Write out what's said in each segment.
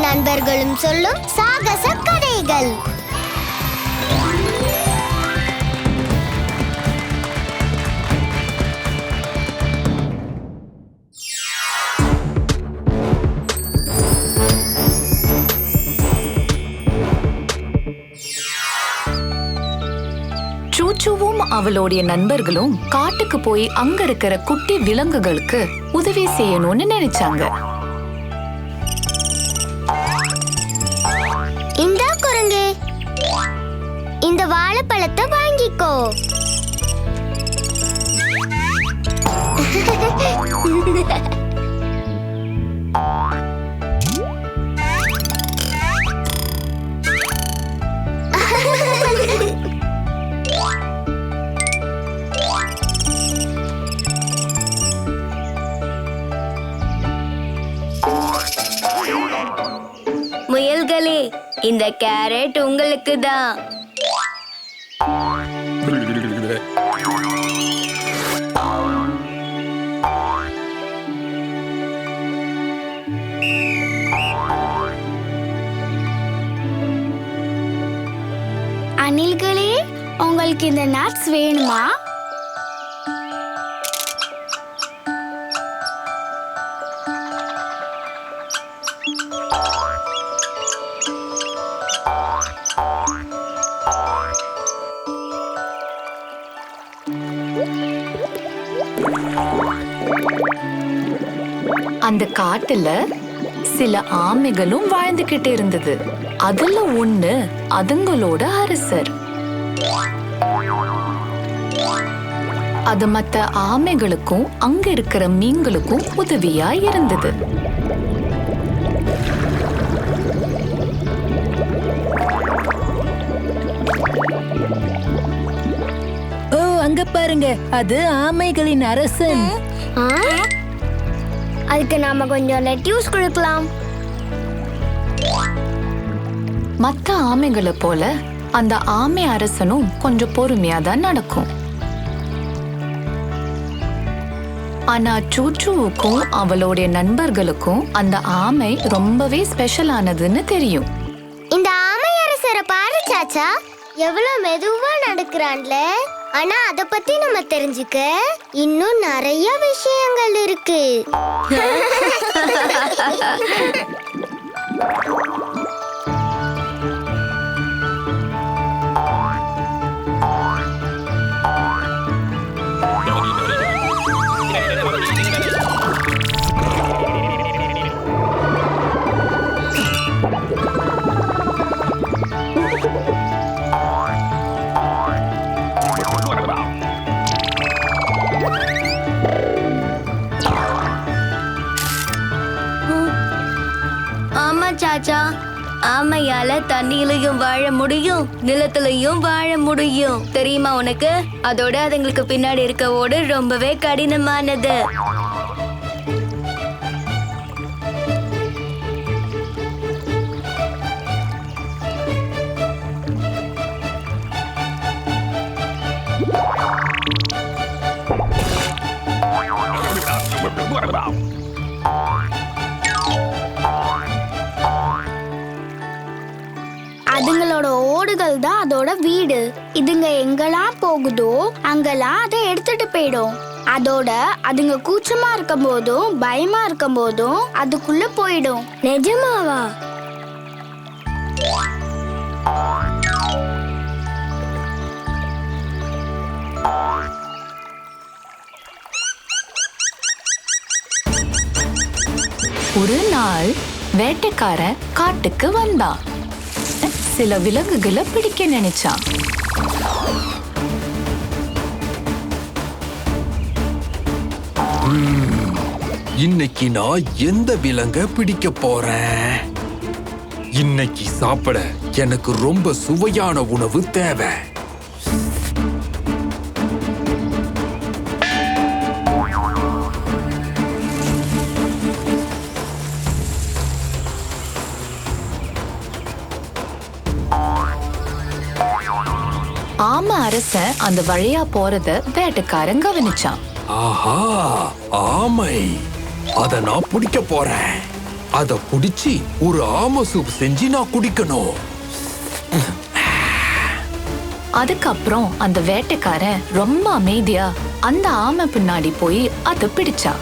நண்பர்களும் சொல்லும் சாகச கதைகள். சூச்சுவும் அவளுடைய நண்பர்களும் காட்டுக்கு போய் அங்க இருக்கிற குட்டி விலங்குகளுக்கு உதவி செய்யணும்னு நினைச்சாங்க. வாழைப்பழத்தை வாங்கிக்கோ. முயல்களே இந்த கேரட் உங்களுக்கு தான் உங்களுக்கு இந்த நட்ஸ் வேணுமா? அந்த காட்டுல சில ஆமைகளும் வாழ்ந்துகிட்டு இருந்தது. அதுல ஒண்ணு அதுங்களோட அரசர். அது மத்த ஆமைகளுக்கும் அங்க இருக்கிற மீன்களுக்கும் உதவியா இருந்தது. ஓ அங்க பாருங்க. அது ஆமைகளின் அரசன். அதுக்கு நாம கொஞ்சம் லெட்யூஸ் கொடுக்கலாம். மத்த ஆமைகளை போல அந்த ஆமை அரசனும் கொஞ்சம் பொறுமையா தான் நடக்கும். ஆனா சூச்சுவுக்கும் அவளுடைய நண்பர்களுக்கும் அந்த ஆமை ரொம்பவே ஸ்பெஷலானதுன்னு தெரியும். இந்த ஆமை அரசரை பாரு சாச்சா எவ்வளவு மெதுவா நடக்கிறான்ல. ஆனா அத பத்தி நம்ம தெரிஞ்சுக்க இன்னும் நிறைய விஷயங்கள் இருக்கு. தண்ணியிலையும் வாழ முடியும் நிலத்திலையும் வாழ முடியும். தெரியுமா உனக்கு? அதோட அதுங்களுக்கு பின்னாடி இருக்க ஓடு ரொம்பவே கடினமானது. அதுங்களோட ஓடுகள் தான் அதோட வீடு. இதுங்க எங்கெல்லாம் போகுதோ அங்கெல்லாம் அதை எடுத்துட்டு போயிடும். அதோட அதுங்க கூச்சமா இருக்கும் போதும் பயமா இருக்கும் போதும் அதுக்குள்ள போயிடும். நிஜமாவா? ஒரு நாள் வேட்டைக்காரன் காட்டுக்கு வந்தான். சில விலங்குகளை பிடிக்க நினைச்சான். இன்னைக்கு நான் எந்த விலங்க பிடிக்க போறேன்? இன்னைக்கு சாப்பிட எனக்கு ரொம்ப சுவையான உணவு தேவை. அரசன் அந்த வழியா போறத வேட்டைக்காரன் கவனிச்சான். ஆஹா ஆமை. அத நான் பிடிக்க போறேன். அத புடிச்சு ஒரு ஆம சூப் செஞ்சு நான் குடிக்கணும். அதுக்கப்புறம் அந்த வேட்டைக்காரன் ரொம்ப அமைதியா அந்த ஆமை பின்னாடி போய் அதை பிடிச்சா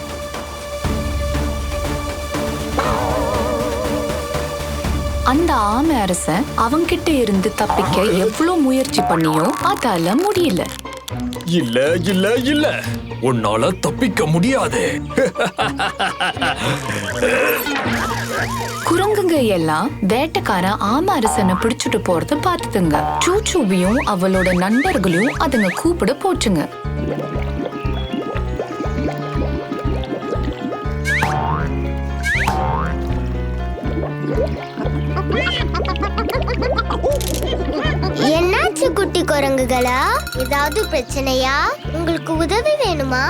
அந்த ஆமை அரசன் அவன்கிட்ட இருந்து தப்பிக்க எவ்வளவு முயற்சி பண்ணியோ அதால முடியல. இல்ல இல்ல இல்ல. உன்னால தப்பிக்க முடியாது. குரங்குங்க எல்லாம் வேட்டைக்காரன் ஆமை அரசனை பிடிச்சிட்டு போறத பார்த்துதுங்க. சூச்சூபியும் அவளோட நண்பர்களையும் அதுங்க கூப்பிட போச்சுங்க. குட்டி குரங்குகளா ஏதாவது பிரச்சனையா? உங்களுக்கு உதவி வேணுமா?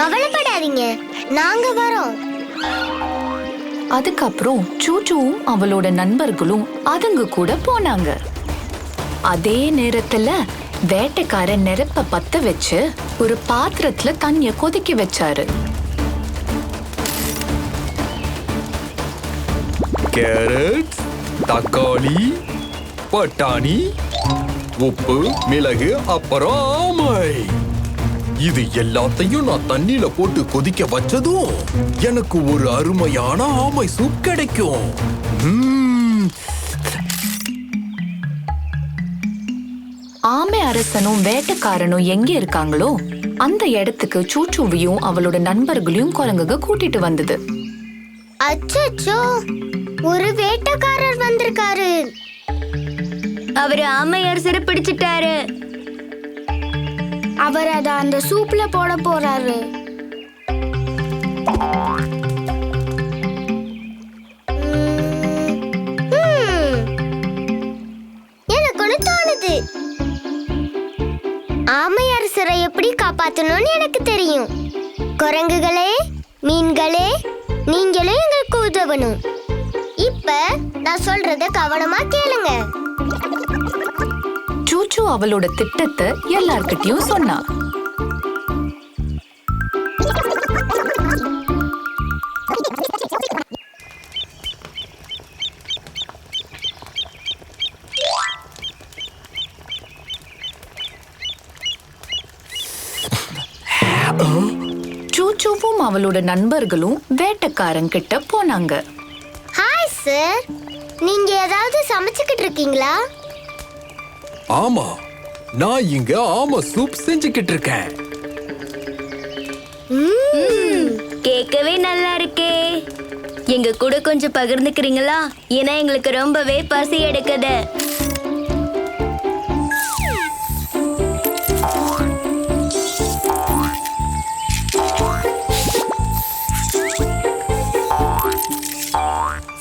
கவலைப்படாதீங்க. நாங்க வரோம். அதுக்கப்புறம் சூச்சுவும் அவளோட நண்பர்களும் அதுங்க கூட போனாங்க. அதே நேரத்துல வேட்டைக்காரன் நெருப்ப பத்த வச்சு ஒரு பாத்திரத்துல தண்ணிய கொதிக்க வச்சாரு. கேரட் தக்காளி பட்டாணி உப்பு மிளகு அப்புறம் ஆமை. இது எல்லாத்தையும் நான் தண்ணியில போட்டு கொதிக்க வச்சதும் எனக்கு ஒரு அருமையான ஆமை சூப் கிடைக்கும். ஆமை அரசனும் வேட்டைக்காரனும் எங்க இருக்காங்களோ அந்த இடத்துக்கு சூச்சுவையும் அவளோட நண்பர்களையும் குரங்குக கூட்டிட்டு வந்தது. அச்சச்சோ ஒரு வேட்டைக்காரர் வந்திருக்காரு. அவரு ஆமையார் சிறை பிடிச்சிட்டாரு. அவர் அத அந்த சூப்ல போட போறாரு. காப்பாற்றணும்னு எனக்கு தெரியும். குரங்குகளே மீன்களே நீங்களும் எங்களுக்கு உதவணும் இப்ப நான் சொல்றத கவனமா கேளுங்க. சூச்சு அவளோட திட்டத்தை எல்லார்கிட்டயும் சொன்னா. அவளோட நண்பர்களும் வேட்டைக்காரன் கிட்ட போனாங்க. ஹாய் சார் நீங்க ஏதாவது சமைச்சுக்கிட்டு இருக்கீங்களா? ஆமா நான் இங்க ஆமை சூப் செஞ்சுக்கிட்டு இருக்கேன். கேட்கவே நல்லா இருக்கே. எங்க கூட கொஞ்சம் பகிர்ந்துக்கிறீங்களா? ஏன்னா எங்களுக்கு ரொம்பவே பசி எடுக்குது.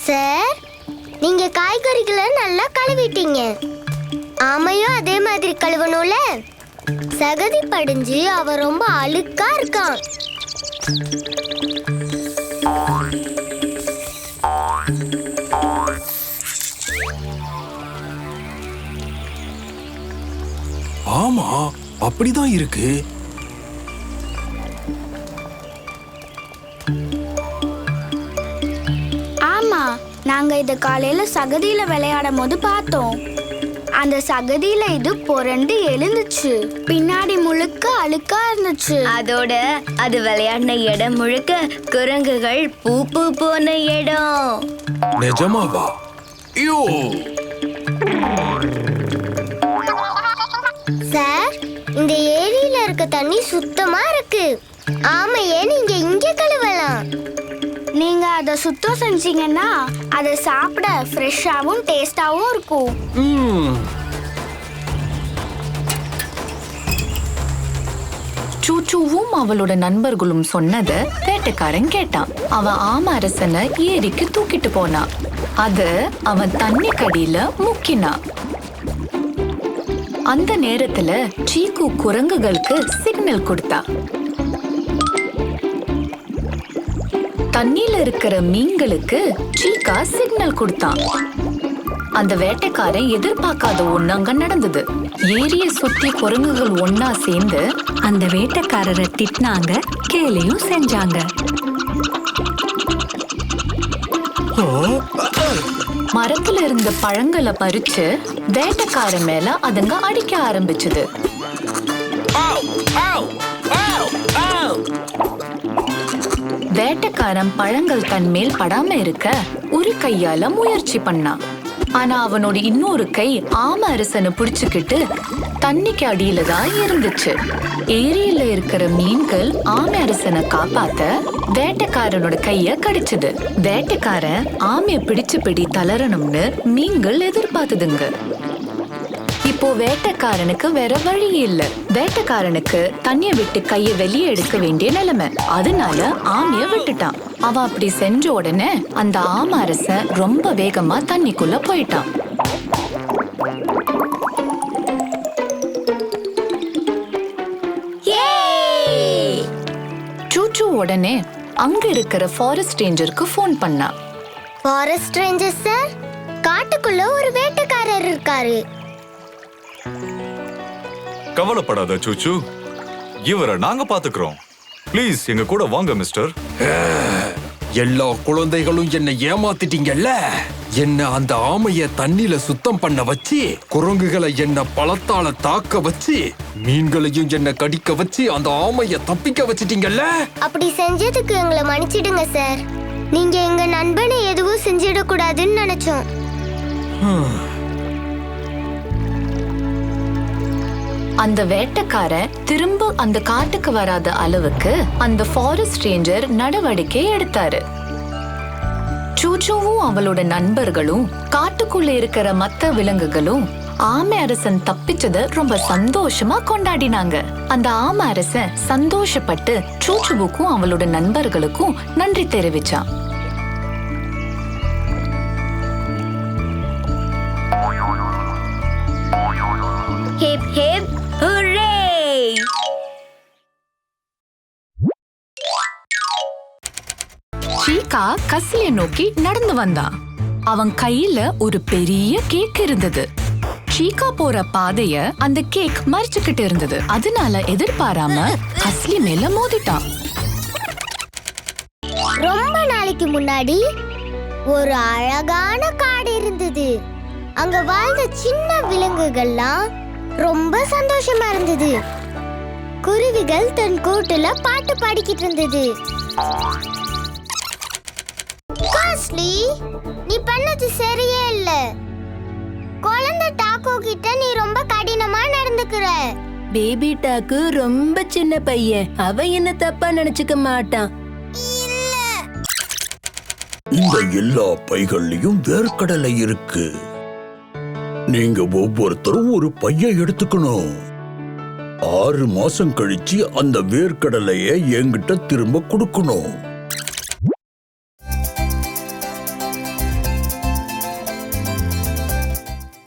சார் நீங்க காய்கறிகளை நல்லா கழுவிட்டீங்க. ஆமையும் அதே மாதிரி கழுவணும்ல? சகதி படிஞ்சு அவன் ரொம்ப அழுக்கா இருக்கான் ஆமா அப்படிதான் இருக்கு. நாங்க இத காலையில சகதியில விளையாடும் போது பார்த்தோம். அந்த சகதியில இது புரண்டு எழுந்துச்சு. பின்னாடி முழுக்க அழுக்கா இருந்துச்சு. அதோட அது விளையாடின இடம் முழுக்க குரங்குகள் பூ பூ போன இடம். நிஜமாவா? ஐயோ! சார் இந்த ஏரியில இருக்க தண்ணி சுத்தமா இருக்கு. அதை சுத்தம் செஞ்சீங்கன்னா அதை சாப்பிட ஃப்ரெஷ்ஷாவும் டேஸ்டாவும் இருக்கும். ம். சூச்சுவும் அவளோட நண்பர்களும் சொன்னத வேட்டைக்காரன் கேட்டான். அவன் ஆம அரசனை ஏரிக்கு தூக்கிட்டு போனான் அத அவன் தண்ணி கடியில முக்கினான் அந்த நேரத்துல சீக்கு குரங்குகளுக்கு சிக்னல் கொடுத்தா. தண்ணியில இருக்கிற மீன்களுக்கு சீக்கா சிக்னல் கொடுத்தான். அந்த வேட்டைக்காரன் எதிர்பார்க்காத ஒண்ணு அங்க நடந்தது. ஏரிய சுத்தி குரங்குகள் ஒன்னா சேர்ந்து அந்த வேட்டைக்காரரை திட்டினாங்க கேலியும் செஞ்சாங்க. மரத்துல இருந்த பழங்களை பறிச்சு வேட்டைக்காரன் மேல அதுங்க அடிக்க ஆரம்பிச்சது. வேட்டைக்காரன் பழங்கள் தன் மேல் படாம இருக்க ஒரு கையால முயற்சி பண்ணான் ஆனா அவனோட இன்னொரு கை ஆம அரசனை புடிச்சுக்கிட்டு தண்ணிக்கு அடியில தான் இருந்துச்சு. ஏரியில இருக்கிற மீன்கள் ஆமை அரசனை காப்பாத்த வேட்டைக்காரனோட கைய கடிச்சது. வேட்டைக்காரன் ஆமைய பிடிச்சு பிடி தளரணும்னு மீன்கள் எதிர்பார்த்ததுங்க. இப்போ வேட்டைக்காரனுக்கு வேற வழி இல்ல. வேட்டைக்காரனுக்கு தண்ணிய விட்டு கைய வெளியே எடுக்க வேண்டிய நிலைமை. அதனால ஆமைய விட்டுட்டான். அவன் அப்படி செஞ்ச உடனே அந்த ஆம அரச ரொம்ப வேகமா தண்ணிக்குள்ள போயிட்டான். சூச்சு உடனே அங்க இருக்கிற ஃபாரஸ்ட் ரேஞ்சருக்கு ஃபோன் பண்ணான் ஃபாரஸ்ட் ரேஞ்சர் சார் காட்டுக்குள்ள ஒரு வேட்டைக்காரர் இருக்காரு. கவலைப்படாத சூச்சு. இவரை நாங்க பாத்துக்கிறோம். ப்ளீஸ் எங்க கூட வாங்க மிஸ்டர் எல்லா குழந்தைகளும் என்னை ஏமாத்திட்டீங்கல்ல? என்ன அந்த ஆமைய தண்ணில சுத்தம் பண்ண வச்சு குரங்குகளை என்ன பழத்தால தாக்க வச்சு மீன்களையும் என்ன கடிக்க வச்சு அந்த ஆமைய தப்பிக்க வச்சிட்டீங்கல்ல? அப்படி செஞ்சதுக்கு எங்களை மன்னிச்சிடுங்க சார் நீங்க எங்க நண்பனை எதுவும் செஞ்சிடக்கூடாதுன்னு நினைச்சோம். அந்த வேட்டக்காரன் திரும்ப அந்த காட்டுக்கு வராத அளவுக்கு அந்த ஃபாரஸ்ட் ரேஞ்சர் நடவடிக்கை எடுத்தாரு. சூச்சுவும் அவளோட நண்பர்களும் காட்டுக்குள்ள இருக்கிற மத்த விலங்குகளும் ஆமை அரசன் தப்பிச்சத ரொம்ப சந்தோஷமா கொண்டாடினாங்க. அந்த ஆமை அரசன் சந்தோஷப்பட்டு சூச்சுவுக்கும் அவளோட நண்பர்களுக்கும் நன்றி தெரிவிச்சான். ஹிப் ஹே அக்கா கசிய நோக்கி நடந்து வந்தான் அவன் கையில ஒரு பெரிய கேக் இருந்தது. சீக்கா போற பாதைய அந்த கேக் மறிச்சுக்கிட்டு இருந்தது. அதனால எதிர்பாராம கஸ்லி மேல மோதிட்டான் ரொம்ப நாளைக்கு முன்னாடி ஒரு அழகான காடு இருந்தது. அங்க வாழ்ந்த சின்ன விலங்குகள்லாம் ரொம்ப சந்தோஷமா இருந்தது. குருவிகள் தன் கூட்டுல பாட்டு பாடிக்கிட்டு இருந்தது. காஸ்லி நீ பண்ணது சரியே இல்ல. குழந்தை டாக்கோ கிட்ட நீ ரொம்ப கடினமா நடந்துக்கிற. பேபி டாக்கு ரொம்ப சின்ன பையன். அவன் என்ன தப்பா நினைச்சுக்க மாட்டான். இந்த எல்லா பைகள்லயும் வேர்க்கடலை இருக்கு. நீங்க ஒவ்வொருத்தரும் ஒரு பைய எடுத்துக்கணும். ஆறு மாசம் கழிச்சு அந்த வேர்க்கடலைய என்கிட்ட திரும்ப கொடுக்கணும்.